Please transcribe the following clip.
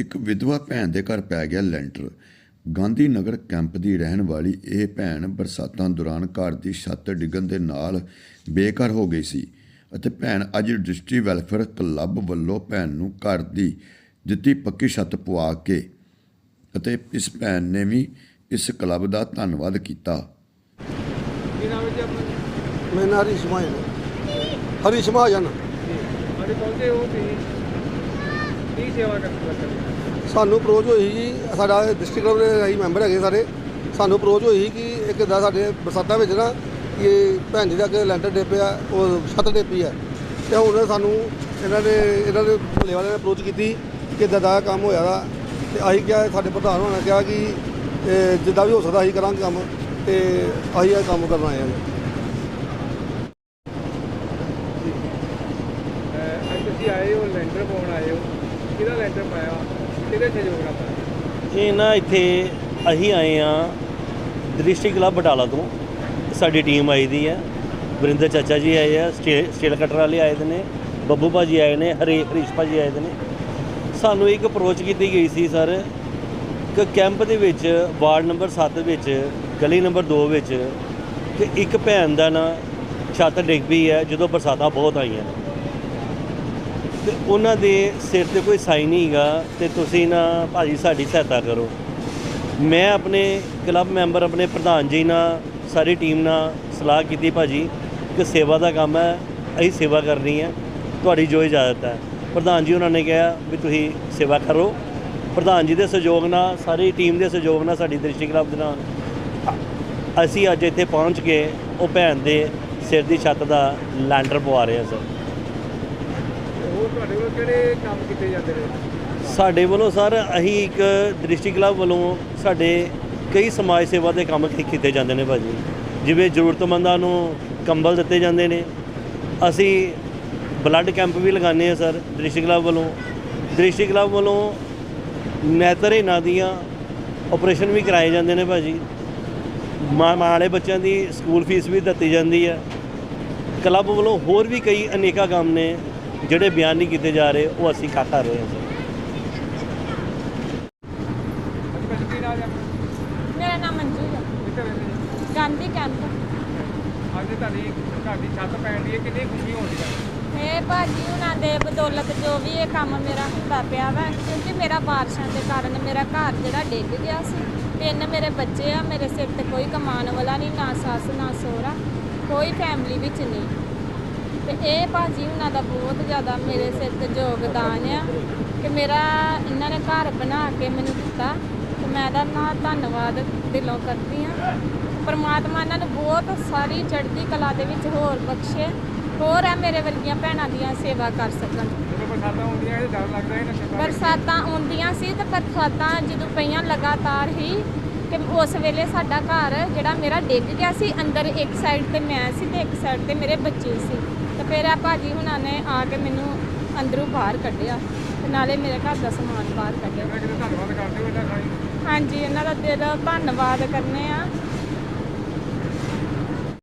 ਇੱਕ ਵਿਧਵਾ ਭੈਣ ਦੇ ਘਰ ਪੈ ਗਿਆ ਲੈਂਟਰ। ਗਾਂਧੀ ਨਗਰ ਕੈਂਪ ਦੀ ਰਹਿਣ ਵਾਲੀ ਇਹ ਭੈਣ ਬਰਸਾਤਾਂ ਦੌਰਾਨ ਘਰ ਦੀ ਛੱਤ ਡਿੱਗਣ ਦੇ ਨਾਲ ਬੇਘਰ ਹੋ ਗਈ ਸੀ ਅਤੇ ਭੈਣ ਅੱਜ ਡਿਸਟਰੀ ਵੈਲਫੇਅਰ ਕਲੱਬ ਵੱਲੋਂ ਭੈਣ ਨੂੰ ਘਰ ਦੀ ਦਿੱਤੀ ਪੱਕੀ ਛੱਤ ਪਵਾ ਕੇ ਅਤੇ ਇਸ ਭੈਣ ਨੇ ਵੀ ਇਸ ਕਲੱਬ ਦਾ ਧੰਨਵਾਦ ਕੀਤਾ। ਕੀ ਨਾਮ ਹੈ ਜੀ ਆਪਣਾ ਮੇਰਾ ਨਾਂ ਹਰੀਸ਼ ਮਹਾਜਨ ਹਰੀਸ਼ ਮਹਾਜਨ ਅੱਜ ਪਹੁੰਚੇ ਹੋ ਤੁਸੀਂ? ਕੀ ਸੇਵਾ ਕਰਦੇ ਹੋ? ਸਾਨੂੰ ਅਪਰੋਚ ਹੋਈ ਜੀ ਸਾਡਾ ਡਿਸਟ੍ਰਿਕਟ ਲੈਵਲ ਦੇ ਅਸੀਂ ਮੈਂਬਰ ਹੈਗੇ ਸਾਰੇ। ਸਾਨੂੰ ਅਪਰੋਚ ਹੋਈ ਕਿ ਇੱਕ ਦਾ ਸਾਡੇ ਬਰਸਾਤਾਂ ਵਿੱਚ ਨਾ ਇਹ ਭੈਣ ਜੀ ਦਾ ਅੱਗੇ ਲੈਂਟਰ ਡੇਪਿਆ ਉਹ ਛੱਤ ਡੇਪੀ ਹੈ। ਤੇ ਹੁਣ ਸਾਨੂੰ ਇਹਨਾਂ ਨੇ ਇਹਨਾਂ ਦੇ ਭੁੱਲੇ ਵਾਲਿਆਂ ਨੇ ਅਪਰੋਚ ਕੀਤੀ ਕਿ ਇੱਦਾਂ ਦਾ ਕੰਮ ਹੋਇਆ ਦਾ ਤੇ ਅਸੀਂ ਕਿਹਾ ਸਾਡੇ ਪ੍ਰਧਾਨ ਹੋਣਾ ਕਿਹਾ ਕਿ ਇਹ ਜਿੱਦਾਂ ਵੀ ਹੋ ਸਕਦਾ ਅਸੀਂ ਕਰਾਂਗੇ ਕੰਮ ਤੇ ਅਸੀਂ ਇਹ ਕੰਮ ਕਰਨ ਆਏ ਹਾਂ ਜੀ। ਅਹ ਅੱਜ ਤੁਸੀਂ ਆਏ ਹੋ ਲੈਂਟਰ ਪਾਉਣ ਆਏ ਹੋ। ਕਿਹਦਾ ਲੈਂਟਰ ਪਾਇਆ? ਕਿਹਦੇ ਸਹਿਯੋਗ ਨਾਲ ਪਾਇਆ? ਇਹ ਨਾ ਇੱਥੇ ਅਸੀਂ ਆਏ ਆ ਦ੍ਰਿਸ਼ਟੀ ਕਲੱਬ ਬਟਾਲਾ ਤੋਂ। ਸਾਡੀ ਟੀਮ ਆਈ ਦੀ ਹੈ। ਵਰਿੰਦਰ ਚਾਚਾ ਜੀ ਆਏ ਆ, ਸਟੇ- ਸਟੇਲ ਕਟਰ ਵਾਲੇ ਆਏ ਦੇ ਨੇ, ਬੱਬੂ ਭਾਜੀ ਆਏ ਨੇ, ਹਰੇ, ਹਰੀਸ਼ ਭਾਜੀ ਆਏ ਦੇ ਨੇ। ਸਾਨੂੰ ਇੱਕ ਅਪਰੋਚ ਕੀਤੀ ਗਈ ਸੀ, ਸਰ, ਕਿ ਕੈਂਪ ਦੇ ਵਿੱਚ, ਵਾਰਡ ਨੰਬਰ 7 ਵਿੱਚ, ਗਲੀ ਨੰਬਰ 2 ਵਿੱਚ, ਕਿ ਇੱਕ ਭੈਣ ਦਾ ਨਾ ਛੱਤ ਡਿੱਗ ਪਈ ਹੈ, ਜਦੋਂ ਬਰਸਾਤਾਂ ਬਹੁਤ ਆਈਆਂ ਨੇ। ਤੇ ਉਹਨਾਂ ਦੇ ਸਿਰ ਤੇ ਕੋਈ ਸਾਈ ਨਹੀਂ ਹੈਗਾ ਤੇ ਤੁਸੀਂ ਨਾ ਭਾਜੀ ਸਾਡੀ ਸਹਾਇਤਾ ਕਰੋ। ਮੈਂ ਆਪਣੇ ਕਲੱਬ ਮੈਂਬਰ, ਆਪਣੇ ਪ੍ਰਧਾਨ ਜੀ ਨਾਲ, ਸਾਰੀ ਟੀਮ ਨਾਲ ਸਲਾਹ ਕੀਤੀ ਭਾਜੀ ਕਿ ਸੇਵਾ ਦਾ ਕੰਮ ਹੈ, ਅਸੀਂ ਸੇਵਾ ਕਰਨੀ ਹੈ, ਤੁਹਾਡੀ ਜੋ ਇਜਾਜ਼ਤ ਹੈ। ਪ੍ਰਧਾਨ ਜੀ ਉਹਨਾਂ ਨੇ ਕਿਹਾ ਵੀ ਤੁਸੀਂ ਸੇਵਾ ਕਰੋ। ਪ੍ਰਧਾਨ ਜੀ ਦੇ ਸਹਿਯੋਗ ਨਾਲ, ਸਾਰੀ ਟੀਮ ਦੇ ਸਹਿਯੋਗ ਨਾਲ ਸਾਡੀ ਦ੍ਰਿਸ਼ਟੀ ਕਲੱਬ ਦੇ ਨਾਲ ਅਸੀਂ ਅੱਜ ਇੱਥੇ ਪਹੁੰਚ ਕੇ ਉਹ ਭੈਣ ਦੇ ਸਿਰ ਦੀ ਛੱਤ ਦਾ ਲੈਂਡਰ ਪਵਾ ਰਹੇ ਹਾਂ, ਸਰ। ਤੁਹਾਡੇ ਕੋਲ ਕਿਹੜੇ ਕੰਮ ਕੀਤੇ ਜਾਂਦੇ ਨੇ? ਸਾਡੇ ਵੱਲੋਂ ਸਰ, ਅਸੀਂ ਇੱਕ ਦ੍ਰਿਸ਼ਟੀ ਕਲੱਬ ਵੱਲੋਂ ਸਾਡੇ ਕਈ ਸਮਾਜ ਸੇਵਾ ਦੇ ਕੰਮ ਕੀਤੇ ਜਾਂਦੇ ਨੇ ਭਾਜੀ। ਜਿਵੇਂ ਜ਼ਰੂਰਤਮੰਦਾਂ ਨੂੰ ਕੰਬਲ ਦਿੱਤੇ ਜਾਂਦੇ ਨੇ। ਅਸੀਂ ਬਲੱਡ ਕੈਂਪ ਵੀ ਲਗਾਉਂਦੇ ਆ ਸਰ ਦ੍ਰਿਸ਼ਟੀ ਕਲੱਬ ਵੱਲੋਂ। ਦ੍ਰਿਸ਼ਟੀ ਕਲੱਬ ਵੱਲੋਂ ਨੈਤਰਹੀਣਾਂ ਦੀਆਂ ਆਪਰੇਸ਼ਨ ਵੀ ਕਰਾਏ ਜਾਂਦੇ ਨੇ ਭਾਜੀ। ਮਾਂ ਮਾਂ ਵਾਲੇ ਬੱਚਿਆਂ ਦੀ ਸਕੂਲ ਫੀਸ ਵੀ ਦਿੱਤੀ ਜਾਂਦੀ ਹੈ। ਕਲੱਬ ਵੱਲੋਂ ਹੋਰ ਵੀ ਕਈ ਅਨੇਕਾਂ ਕੰਮ ਨੇ। ਜਿਹੜੇ ਬਿਆਨ ਨਹੀਂ ਕੀਤੇ ਜਾ ਰਹੇ ਉਹ ਅਸੀਂ ਕਰ ਕਰ ਰਹੇ ਹਾਂ? ਮੇਰਾ ਨਾਮ ਮੰਜੂ ਹੈ ਕਿੱਥੇ ਰਹਿੰਦੇ ਜੀ ਗਾਂਧੀ ਕੈਂਪ। ਅੱਜ ਤੁਹਾਡੀ ਘਰ ਦੀ ਛੱਤ ਪੈਣ ਦੀ ਹੈ ਕਿੰਨੀ ਖੁਸ਼ੀ ਹੋਣੀ ਹੈ? ਇਹ ਭਾਜੀ ਉਹਨਾਂ ਦੇ ਬਦੌਲਤ ਜੋ ਵੀ ਇਹ ਕੰਮ ਮੇਰਾ ਹੁੰਦਾ ਪਿਆ ਵਾ ਕਿਉਂਕਿ ਮੇਰਾ ਬਾਰਿਸ਼ਾਂ ਦੇ ਕਾਰਨ ਮੇਰਾ ਘਰ ਜਿਹੜਾ ਡਿੱਗ ਗਿਆ ਸੀ। ਤਿੰਨ ਮੇਰੇ ਬੱਚੇ ਆ ਮੇਰੇ ਸਿਰ ਤੇ ਕੋਈ ਕਮਾਉਣ ਵਾਲਾ ਨਹੀਂ ਨਾ ਸੱਸ ਨਾ ਸਹੁਰਾ ਕੋਈ ਫੈਮਿਲੀ ਵਿੱਚ ਨਹੀਂ। ਤੇ ਇਹ ਭਾਜੀ ਉਹਨਾਂ ਦਾ ਬਹੁਤ ਜ਼ਿਆਦਾ ਮੇਰੇ ਸਿਰ ਤੇ ਯੋਗਦਾਨ ਆ ਕਿ ਮੇਰਾ ਇਹਨਾਂ ਨੇ ਘਰ ਬਣਾ ਕੇ ਮੈਨੂੰ ਦਿੱਤਾ ਤੇ ਮੈਂ ਇਹਦਾ ਨਾ ਧੰਨਵਾਦ ਦਿਲੋਂ ਕਰਦੀ ਹਾਂ। ਪਰਮਾਤਮਾ ਇਹਨਾਂ ਨੂੰ ਬਹੁਤ ਸਾਰੀ ਚੜ੍ਹਦੀ ਕਲਾ ਦੇ ਵਿੱਚ ਹੋਰ ਬਖਸ਼ੇ ਹੋਰ ਹੈ ਮੇਰੇ ਵਰਗੀਆਂ ਭੈਣਾਂ ਦੀਆਂ ਸੇਵਾ ਕਰ ਸਕਣ। ਬਰਸਾਤਾਂ ਹੁੰਦੀਆਂ ਇਹ ਡਰ ਲੱਗਦਾ ਹੈ ਨਸ਼ੇ ਬਾਰੇ ਬਰਸਾਤਾਂ ਆਉਂਦੀਆਂ ਸੀ ਤੇ ਬਰਸਾਤਾਂ ਜਦੋਂ ਪਈਆਂ ਲਗਾਤਾਰ ਹੀ ਕਿ ਉਸ ਵੇਲੇ ਸਾਡਾ ਘਰ ਜਿਹੜਾ ਮੇਰਾ ਡਿੱਗ ਗਿਆ ਸੀ ਅੰਦਰ ਇੱਕ ਸਾਈਡ ਤੇ ਮੈਂ ਸੀ ਤੇ ਇੱਕ ਸਾਈਡ ਤੇ ਮੇਰੇ ਬੱਚੇ ਸੀ। ਤੇ ਫਿਰ ਆ ਭਾਜੀ ਹੁਣਾਂ ਨੇ ਆ ਕੇ ਮੈਨੂੰ ਅੰਦਰੋਂ ਬਾਹਰ ਕੱਢਿਆ ਤੇ ਨਾਲੇ ਮੇਰੇ ਘਰ ਦਾ ਸਮਾਨ ਬਾਹਰ ਕੱਢਿਆ। ਧੰਨਵਾਦ ਕਰਦੇ ਹੋ ਹਾਂਜੀ ਇਹਨਾਂ ਦਾ ਦਿਲ ਧੰਨਵਾਦ ਕਰਨੇ ਆ।